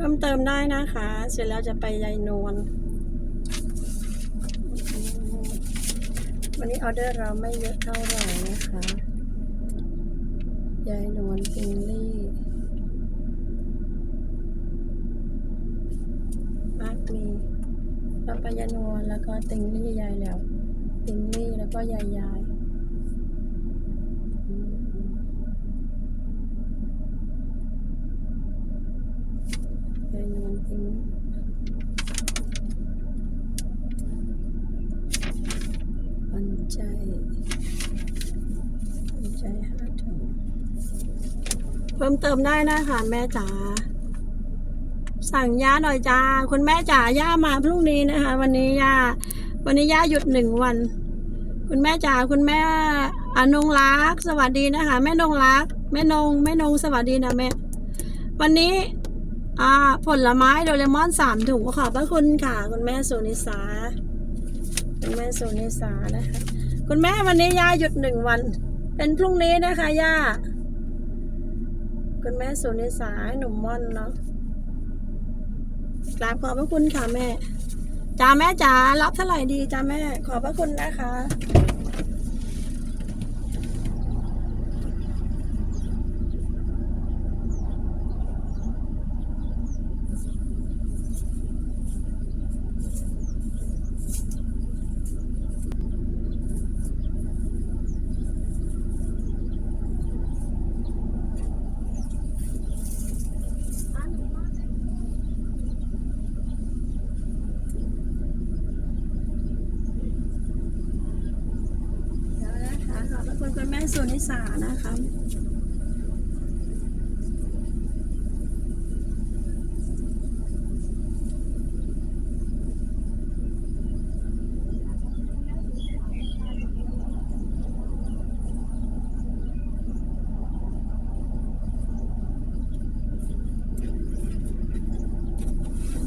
เพิ่มเติมได้นะคะ เสร็จแล้วจะไปยายนวลวันนี้ออเดอร์เราไม่เยอะเท่าไหร่นะคะยายนวลฟิงลี่มากมีเราไปยายนวลแล้วก็ติงลี่ยายแล้ว ติงลี่แล้วก็ยายยาย ยายนวลติงลี่วันใจวันใจห้าถุงเพิ่มเติมได้นะคะแม่จ๋าสั่งย่าหน่อยจ้าคุณแม่จ๋าย่ามาพรุ่งนี้นะคะ วันนี้ย่าวันนี้ย่าหยุดหนึ่งวัน คุณแม่จ๋าคุณแม่อนงรักสวัสดีนะคะ แม่นงรักแม่นงแม่นงสวัสดีนะแม่วันนี้ อ่า ผลไม้โดเรมอนสามถุงขอบพระคุณค่ะ คุณแม่สุนิสาคุณแม่สุนิสานะคะ คุณแม่วันนี้ย่าหยุดหนึ่งวัน เป็นพรุ่งนี้นะคะย่า คุณแม่สุนิสาให้หนุ่มม่อนเนาะกราบขอบพระคุณค่ะแม่จ้าแม่จ๋ารับเท่าไหร่ดีจ้าแม่ ขอบพระคุณนะคะ เดี๋ยวนะคะขอบพระคุณคุณแม่ สุนิสานะคะ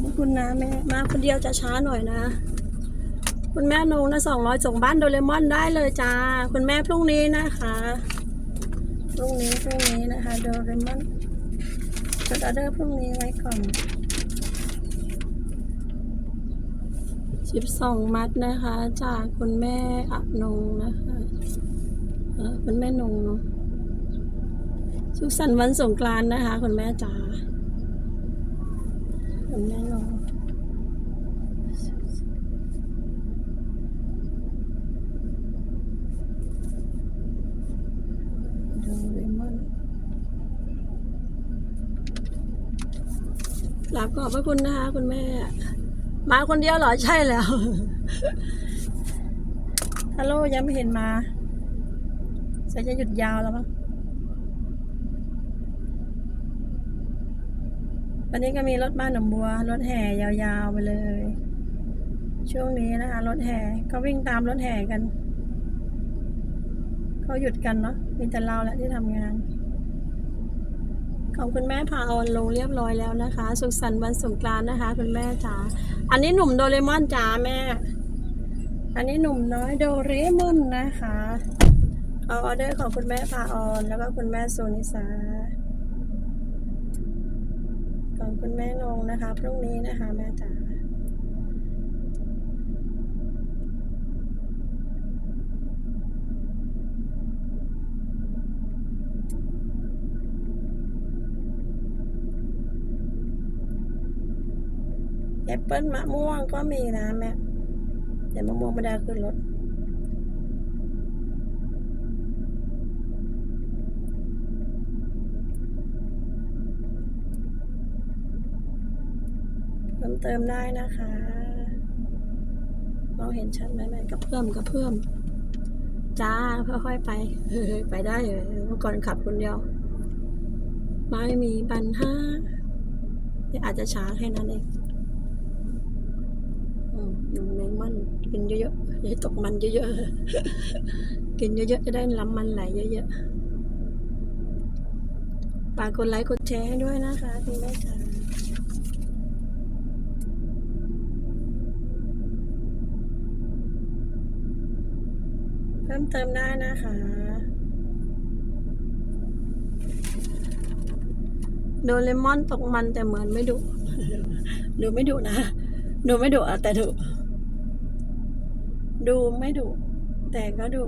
ขอบคุณนะแม่มาคนเดียวจะช้าหน่อยนะ คุณแม่นงนะสองร้อยส่งบ้านโดเรมอนได้เลยจ้า คุณแม่พรุ่งนี้นะคะพรุ่งนี้พรุ่งนี้นะคะโดเรมอนจดออเดอร์พรุ่งนี้ไว้ก่อนสิบสองมัดนะคะ จากคุณแม่อนงนะคะคุณแม่นงเนาะสุขสันต์วันสงกรานต์นะคะ คุณแม่จ๋าคุณแม่นง โดเรมอน กราบขอบพระคุณนะคะคุณแม่ มาคนเดียวเหรอใช่แล้วฮัลโหลยังไม่เห็นมาจะจะหยุดยาวแล้วมั้งวันนี้ก็มีรถบ้านหนองบัว รถแห่ยาวๆไปเลย ช่วงนี้นะคะ รถแห่ก็วิ่งตามรถแห่กันเขาหยุดกันเนาะมีแต่เราแหละที่ทำงาน ของคุณแม่พาออนลงเรียบร้อยแล้วนะคะ สุขสันต์วันสงกรานต์นะคะ คุณแม่จ๋าอันนี้หนุ่มโดเรมอนจ๋าแม่ อันนี้หนุ่มน้อยโดเรมอนนะคะเอาออเดอร์ของคุณแม่พาออนแล้วก็คุณแม่โซนิสาของคุณแม่นงนะคะ พรุ่งนี้นะคะ แม่จ๋า อปเปิ้ลมะม่วงก็มีนะแม่เดี๋ยวมะม่วงมาดาขึ้นรถเพิ่มเติมได้นะคะมองเห็นชัดไหมแม่กับเพิ่มกับเพิ่มจ้าค่อยๆไปเฮ้ยไปได้เมื่อก่อนขับคนเดียว ไม่มีปัญหาอาจจะช้าแค่นั้นเอง มันกินเยอะๆอย่าให้ตกมันเยอะๆกินเยอะๆจะได้ล้ำมันไหลเยอะๆฝากกดไลค์กดแชร์ให้ด้วยนะคะคุณแม่จ๋าเพิ่มเติมได้นะคะโดเรมอนตกมันแต่เหมือนไม่ดุดูไม่ดุนะ ดูไม่ดุอะแต่ดุ ดูไม่ดุแต่ก็ดุ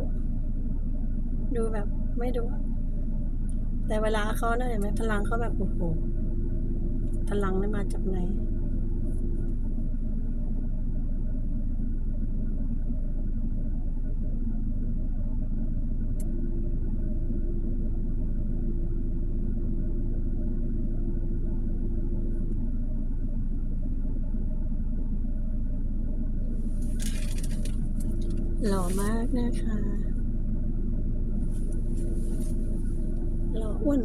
ดูแบบไม่ดุแต่เวลาเขาเนี่ยเห็นไหมพลังเขาแบบโอ้โหพลังนี่มาจากไหน หล่อมากนะคะ หล่ออ้วน